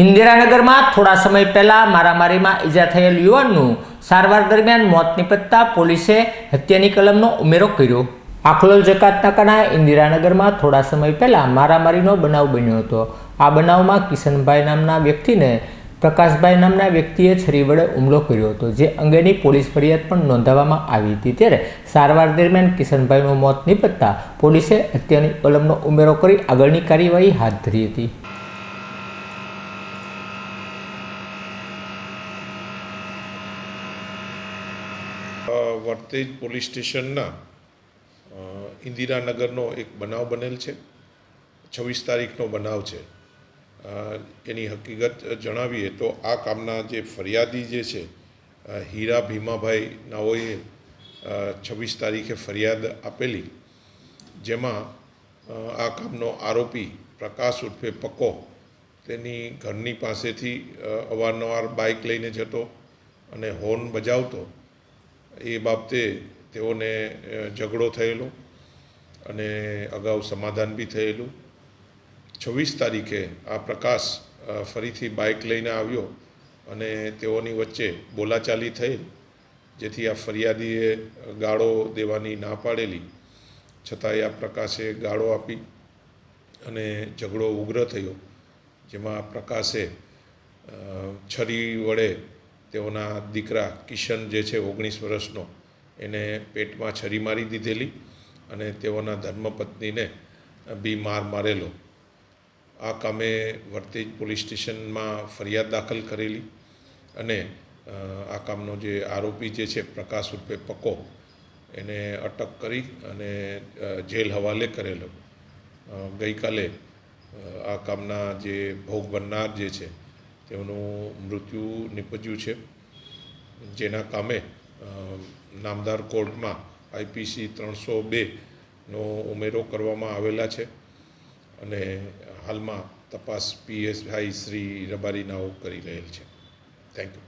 ઇન્દિરાનગરમાં થોડા સમય પહેલાં મારામારીમાં ઈજા થયેલ યુવાનનું સારવાર દરમિયાન મોત નિપજતા પોલીસે હત્યાની કલમનો ઉમેરો કર્યો. આખલોલ જકાતનાકાના ઇન્દિરાનગરમાં થોડા સમય પહેલાં મારામારીનો બનાવ બન્યો હતો. આ બનાવમાં કિશનભાઈ નામના વ્યક્તિને પ્રકાશભાઈ નામના વ્યક્તિએ છરી વડે હુમલો કર્યો હતો, જે અંગેની પોલીસ ફરિયાદ પણ નોંધાવવામાં આવી હતી. ત્યારે સારવાર દરમિયાન કિશનભાઈનું મોત નિપજતા પોલીસે હત્યાની કલમનો ઉમેરો કરી આગળની કાર્યવાહી હાથ ધરી હતી. વર્તેજ પોલીસ સ્ટેશનના ઇન્દિરાનગરનો એક બનાવ બનેલ છે. છવ્વીસ તારીખનો બનાવ છે. એની હકીકત જણાવીએ તો આ કામના જે ફરિયાદી જે છે હીરા ભીમાભાઈ નાઓએ છવ્વીસ તારીખે ફરિયાદ આપેલી, જેમાં આ કામનો આરોપી પ્રકાશ ઉર્ફે પક્કો તેની ઘરની પાસેથી અવારનવાર બાઇક લઈને જતો અને હોર્ન બજાવતો એ બાબતે તેઓને ઝઘડો થયેલો અને અગાઉ સમાધાન બી થયેલું. છવ્વીસ તારીખે આ પ્રકાશ ફરીથી બાઇક લઈને આવ્યો અને તેઓની વચ્ચે બોલાચાલી થઈ, જેથી આ ફરિયાદીએ ગાળો દેવાની ના પાડેલી. છતાંય આ પ્રકાશે ગાળો આપી અને ઝઘડો ઉગ્ર થયો, જેમાં પ્રકાશે છરી વડે તેઓના દીકરા કિશન જે છે ઓગણીસ વર્ષનો, એને પેટમાં છરી મારી દીધેલી અને તેઓના ધર્મપત્નીને બી માર મારેલો. આ કામે વર્તેજ પોલીસ સ્ટેશનમાં ફરિયાદ દાખલ કરેલી અને આ કામનો જે આરોપી જે છે પ્રકાશ રૂપે પકો, એને અટક કરી અને જેલ હવાલે કરેલો. ગઈકાલે આ કામના જે ભોગ બનનાર જે છે તેઓનું મૃત્યુ નિપજ્યું છે. જેના કામે નામદાર કોર્ટમાં આઈપીસી ત્રણસો બેનો ઉમેરો કરવામાં આવેલા છે અને હાલમાં તપાસ પીએસઆઈ શ્રી રબારી નાઓ કરી રહેલ છે. Thank you